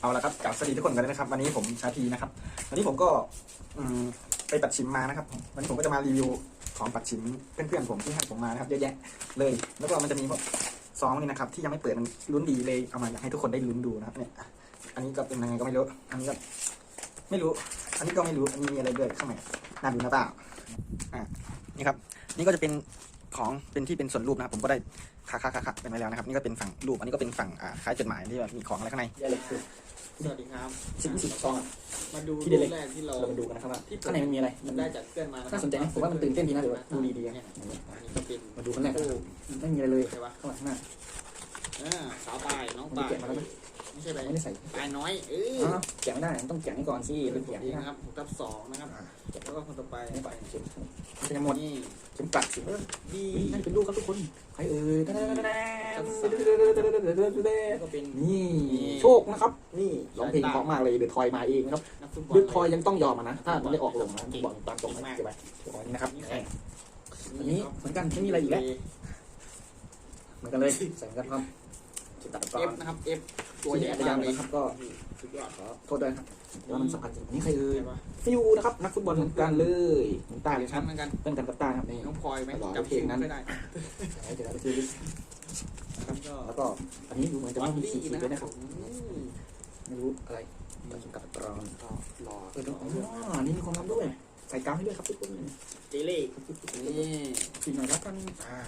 เอาละครับกลับสวัสดีทุกคนกันเลยนะครับ วันนี้ผมชาทีนะครับ วันนี้ผมก็อไปปัดชิมมานะครับ วันนี้ผมก็จะมารีวิวของปัดชิมเพื่อนๆผมที่ให้ผมมานะครับเยอะแยะเลย แล้วก็มันจะมีพวกซองนี่นะครับ ที่ยังไม่เปิดมันลุ้นดีเลยเอามาอยากให้ทุกคนได้ลุ้นดูนะครับเนี่ยอันนี้ก็เป็นยังไงก็ไม่รู้อันนี้ก็ไม่รู้ อันนี้ก็ไม่รู้อันนี้มีอะไรด้วยข้างในน่าดูนะเปล่าอะนี่ครับ นี่ก็จะเป็นของเป็นที่เป็นส่วนรูปนะครับผมก็ได้ ค่าค่าค่าค่าเป็นไว้แล้วนะครับ นี่ก็เป็นฝั่งรูป อันนี้ก็เป็นฝั่งอ่าคล้ายจดหมายที่แบบมีของอะไรข้างใน เยอะเลยคือสวัสดีครับสิบสิบซองอะ มาดูที่รูเด็ดปแรกที่เราเรามาดูกันนะครับว่าข้างในมันมีอะไรมันได้จากเพื่อนมาะครับน่าสนใจไหมผมว่ามันตื่นเต้นดีนะเดี๋ยวดูดีๆนะ เนี่ยอันนี้ก็เป็นมาดูกันแรกไม่มีอะไรเลยใช่ปะข้างหลังข้างหน้าอ่าสาวตายน้องมันตายแกะมาแล้วไหม ไม่ใช่อะไรไม่ได้ใส่ตายน้อยเอออ้าวแกะไม่ได้มันต้องแกะให้ก่อนสิเป็เป็นนเสีแกะยงที่นะนะคครัรับบหกทับสองนะครับแล้วก็คนต่อไปไม่ไปเข็มมันจะหมดนี่เข็มกลัดสิเออดีนี่เป็นลูกครับทุกคนใครเอ่ยแล้วก็เป็นนี่โชคนะครับ นี่ร้องเพลงเพราะมากเลยเดือดทอยมาเองนะครับ นักฟุตบอล เดือดทอยยังต้องยอมมันนะ ถ้ามันได้ออกลงนะบอกตามตรงนะเก็บไปอันนี้นะครับนี่อันนี้เหมือนกันไม่มีอะไรอีกแล้วเหมือนกันเลยใส่เหมือนกันครับจุดตัดกรเอฟนะครับเอฟ ตัวใหญ่ระมายากงเลยนะครับก็สุดยอดครับโทษด้วยครับเดี๋ยวมันสำคัญจริงอันนี้ใครเอ่ยใช่ปะฟิวนะครับ นักฟุตบอลเหมือนกันเลยเหมือนตาเลยคชั้รันบเหมือนกันเพื่อนกันกับตาครับนี่น้องพลอยไหมหล่อจำชื่อเพลงนั้นไม่ได้เดี๋ยวเราไปซื้อลิสต์ครับก็แล้วก็อันนี้ดูเหมือนจะวัไม่ดมีดี้ขีดนะด้วยคนะครัรับบผมไม่รู้อะไรตัดเข็มกัดกรอนก็รอเออดูอ๋อนี่มีความลับด้วย ใส่กาวให้ด้วยครับทุกคนเจเล่นี่สีหน่อยรับกันอ่า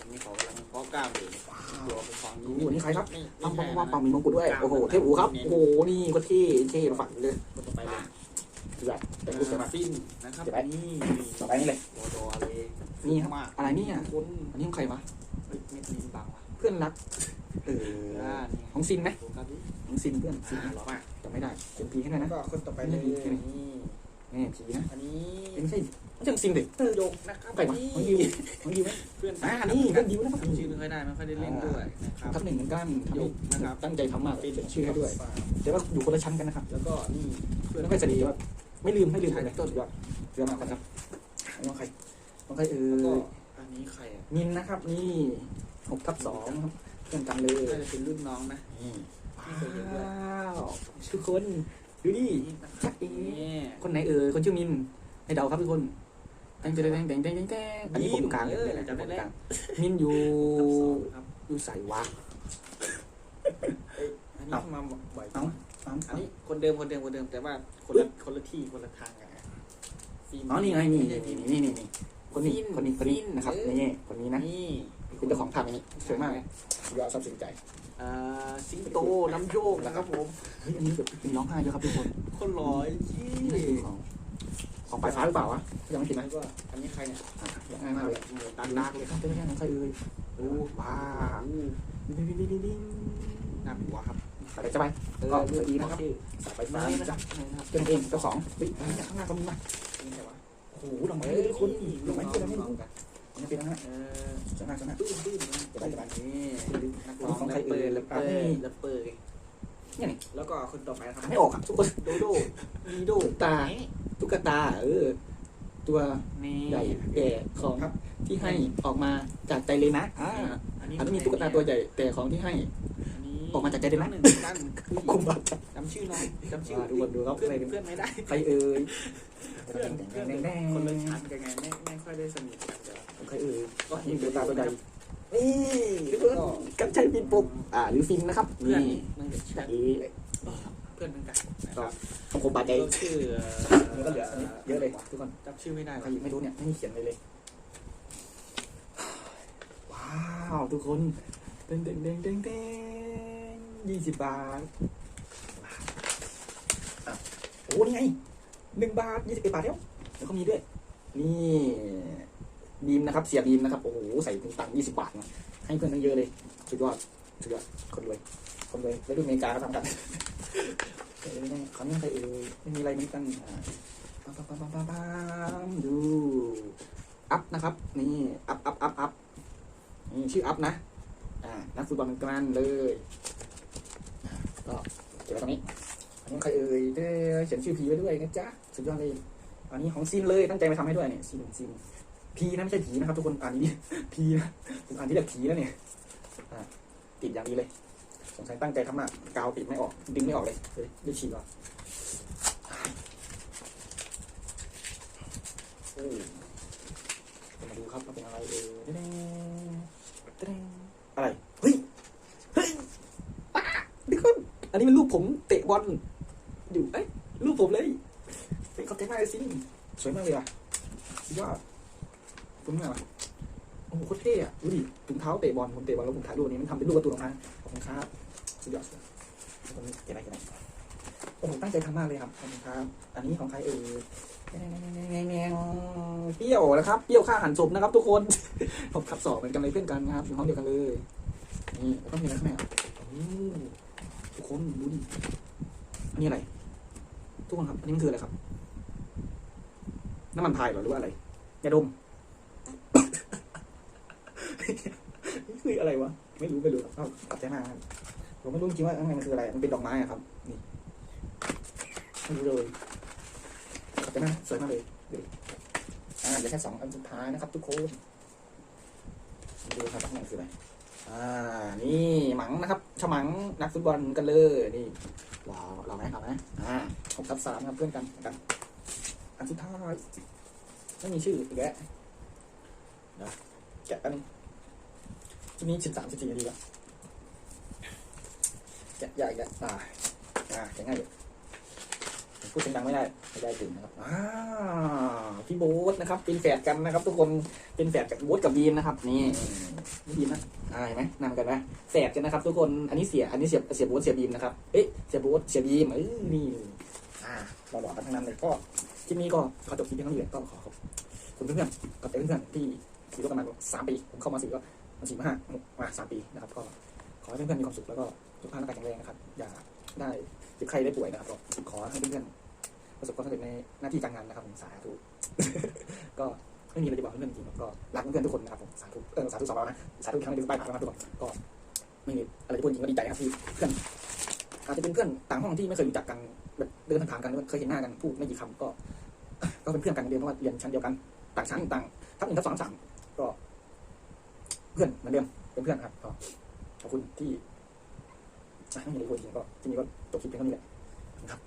อันนี้เขากำลังเพาะกล้ามอยู่ตัวเป็นของดูอันนี้ใครครับไม่ปั๊มไม่ปั๊มใช่ปั๊มปั๊มมีมงกุฎด้วยโอ้โหเทพอูครับโอ้โหนี่ก็เท่เท่มาฝังเลยคนต่อไปเลยเดือดเป็นรูปใช่ไหมฟินนะครับเดี๋ยวไปนี่ต่อไปนี่เลยโดโดเลยนี่ครับมากอะไรเนี่ยคนอันนี้ของใครวะเฮ้ยเม็ดลิ้นบางว่ะเพื่อนรักเอออ่านี่ของซินไหมโฟกัสดิของซินเพื่อนซินอ่าหล่อมากจำไม่ได้เป็นพีให้หน่อยแล้นะวก็คนต่อไปเลยนี่ นี่นี่ผีนะอันนี้เอ้ยไม่ใช่ไม่ใช่ของซินดิโยกนะครับใครวะของยิวของยิวไหมเพื่อนอ่านี่เพื่อนยิวนะครับจำชื่อไม่ค่อยได้ไม่ค่อยได้เล่นด้วยนะครับทับหนึ่งเหมือนกันทำโยให้กนะครับตั้งใจทำมากเขียนชื่อให้ด้วย แต่ว่าอยู่คนละชั้นกันนะครับ แล้วก็นี่เพื่อนไม่ค่อยสนิทว่าไม่ลืมไม่ลืมเลยต้นยอดเรือมาก่อนครับน้องใครน้องใครเอแล้วก็ออันนี้ใครอะมินนะครับนี่หกทับสองครับเพื่อนกันเลยน่าจะเป็นรุ่นน้องนะนี่ว้าวทุกคน ดูดินี่นะคชัรับกเอนี่คนไหนเออคนชื่อมินให้เดาครับทุกคนแดงแดงแดงแดงแดงแดงแดงอันนี้ผมอยู่กลางเลยเนี่ยจำได้แล้วมินอยู่ครับอยู่ใส่วะอันนี้เข้ามาบ่อยเอ้าเอ้าอันนี้คนเดิมคนเดิมคนเดิมแต่ว่าคนละคนละที่คนละทางกันนะฟิล์มอ๋อนี่ไงนี่ม่ใช่นี่ฟิล์มนี่นี่นี่คนนี้คนนี้คนนี้นะครับฟินนี่คนนี้นะนี่เป็นเจ้าของภาพนี้สวยมากเลยยอดทรัพย์สินใจ อ่าสิงโตน้ำโยกนะครับผมเฮ้ยอันนี้แบบเป็นร้องไห้ด้วยครับทุกคนคนหล่อจี้นี่คือของของปลายฟ้าหรือเปล่าวะยังไม่กินแล้นะวก็อันนี้ใครเนี่ยอะยังง่ายมากเลยเหมือนตาตาดาดาร์ร์กกเลเลยยครับเป็นยังไงของใครเอ่ยโอ้ว้าวอู้ดิ้งดิ้งดิ้งดิ้งดิ้งน่ากลัวครับอะไรจะไปเออก็เลือกดีดีนะนะคครัรับบสายไฟฟ้านี่นะนะคครัรับบเจ้าเองเจ้าของเฮ้ยอันนี้ข้างหน้าก็มีมานี่ใครวะโอ้โหดอกไม้เลยทุกคนดอกไม้ที่เราไม่รู้อัน นี้เป็นนะฮะเออจ้าหน้าเจ้าหน้าตื้นตื้นะได้จะได้นี่นักร้องของแรใครปเปอเอ่ยร์แรปเปอร์นี่แรปเปอร์นี่นี่แล้วก็คนต่อไปนะครับไม่ออกอะทุกคนโดโดดีโดตาตุ๊กตา เออ ตัวใหญ่แก่ของที่ให้ออกมาจากใจเลยนะอ่าอันนี้มีตุ๊กตาตัวใหญ่แต่ของที่ให้ออกมาจากใจเลยนะหนึ่นคือคุมบัตรจำชื่อน้องจำชื่อดูก่อนดูครับเพื่อนเพื่อนไม่ได้ใครเอ่ยเพื่อนเพื่อนคนเละชั้นกันไงไม่ไม่ค่อยได้สนิทกัน ใครเอ่ยก็นี่เห็นตุ๊กตาตัวใหญ่นี่ทุกคนกันชัยปินปุกอ่าหรือฟินนะครับเพื่อนนี่มันจะแชทนี่เพื่อนเหมือนกันนะครับของผมบาดใจก็ชื่อมันก็เหลืออันนี้เยอะเลยทุกคนจำชื่อไม่ได้ใครไม่รู้เนี่ยไม่มีเขียนเลยเลย ว้าวทุกคนเด้งเด้งเด้งเด้งเด้งยี่สิบบาทอะโอ้นี่ไงหนึ่งบาทยี่สิบเอ็ดบาทแล้วแล้วก็มีด้วย นี่ บีมนะครับ เสียบีมนะครับ โอ้โห ใส่ถึงตังค์ยี่สิบบาทนะให้เพื่อนตั้งเยอะเลย สุดยอด สุดยอด คนรวย คนรวยแล้วดูอเมริกาก็ทำกันเออไม่ได้เขาไม่ใครเออไม่มีอะไรเหมือนกันปั๊มปั๊มปั๊มปั๊มปั๊มปั๊มดู อัพนะครับ นี่ อัพอัพอัพอัพนี่ชื่ออัพนะ อ่า นักฟุตบอลเมือนกันเลยก็เก็บไว้ตรงนี้อันนี้ใครเอ่ยเด้อเขียนชื่อพีไว้ด้วยนะจ๊ะ สุดยอดเลย อันนี้ของซินเลย ตั้งใจมาทำให้ด้วยเนี่ยซินซิน พีนะไม่ใช่ผีนะครับทุกคนอ่านนี้พีนะผมอ่านที่เรียกผีแล้วเนี่ยติดอย่างนี้เลย สงสัยตั้งใจทำมากกาวติดไม่ออก ดึงไม่ออกเลยเฮ้ยได้ฉีกก่อนโอ้มาดูครับว่าเป็นอะไรเออแดงแดงอะไรเฮ้ยเฮ้ยป้าเดี๋ยวก่อนอันนี้มันรูปผมเตะบอลอยู่เอ้ยรูปผมเลยเป็นคอนเทนต์มาเลยสิสวยมากเลยอะสุด ยอดคุณมากอะโอ้โหโคตรเท่อะดูดิถุงเท้าเตะบอลผมเตะบอลแล้วผมถ่ายรูปนี้มันทำเป็นรูปการ์ตูนออกมาขอบคุณครับสุดยอดสุดยอดตรงนี้เก็บอะไรเก็บไรโอ้โหตั้งใจทำมากเลยครับขอบคุณครับ อันนี้ของใครเอ่ยเปรี้ยวนะครับเปรี้ยวข้าหันศพนะครับ ทุกคนผมขับสอบเหมือนกันเลยเพื่อนกันครับอยู่ห้องเดียวกันเลยนี่แล้วก็มีอะไรข้างในอะทุกคนดูดิอันนี้อะไร ทุกคนครับอันนี้มันคืออะไรครับน้ำมันพายหรอหรือว่าอะไรยาดมืออะไรวะไม่รู้ไม่รู้ครับขอบใจมากครับผมไม่รู้จริงว่าข้างในมันคืออะไร มันเป็นดอกไม้อะครับ นี่ไม่รู้เลยขอบใจมากสวยมากเลยดูดิอ่าเดี๋ยวแค่สองอันสุดท้ายนะครับ ทุกคนดูครับข้างในคืออะไรอ่า นี่หมังนะครับฉมังนักฟุตบอลกันเลยนี่ว้าวเราไหมเราไหมอ่าหกทับสามครับเพื่อนกันอนกัน อันสุดท้ายไม่มีชื่ออีกแล้วเดี๋ยวแกะกัน ชุดนี้สิบสามสิบสี่นาทีล้วแกะยากอีกแล้วอ่าอ่าแกะง่ายอยู่พูดเสียงดังไม่ได้ไม่ได้ตื่นะครับอ่าพี่โบ๊ทนะครับ เป็นแฝดกันนะครับ ทุกคนเป็นแฝดกับโบ๊ทกับบีมนะครับนี่บีมนะอ่าเห็นไหมนำกันไหมแสบกันนะครับ ทุกคนอันนี้เสียอันนี้เสียเสียโบ๊ทเสียบีมนะครับเอ๊ะเสียโบ๊ทเสียบีมเออนี่อ่าหลอๆกันทั้งนั้นเลยก็คลิปนี้ก็ขอจบคลิปเพียงเท่านี้เลยก็ขอขอบคุณเพื่อนๆกับเพื่อนๆที่ขี่รถกันมาสามปีผมเข้ามาสี่ก็ สี่มาห้ามาสามปีนะครับ ก็ขอให้เพื่อนๆมีความสุขแล้วก็สุขภาพร่างกายแข็งแรงนะครับ อย่าได้เจ็บไข้ได้ป่วยนะครับก็ขอให้เพื่อนๆประสบความสำเร็จในหน้าที่การงานนะครับผมสาธุก็ไม่มีอะไรจะบอกเพื่อนๆจริงๆก็รักเพื่อนๆทุกคนนะครับผมสาธุเออสาธุสองเรานะสาธุครั้งนึงไปผ่านมาทุกคนก็ไม่มีอะไรจะพูดจริงก็ดีใจครับที่เพื่อนอาจจะเป็นเพื่อนต่างห้องที่ไม่เคยรู้จักกันแบบเดินผ่านกันเคยเห็นหน้ากันพูดไม่กี่คำก็ ก็เป็นเพื่อนกันเรียนเพราะว่าเรียนชั้นเดียวกัน ต่างชั้นต่างทับหนึ่งทับสองทับสามก็ เพื่อนเหมือนเดิมเป็นเพื่อนครับก็ขอบคุณที่ไม่มีอะไรพูดจริงก็ที่นี้ก็จบคลิปเพียงเท่านี้แหละครับ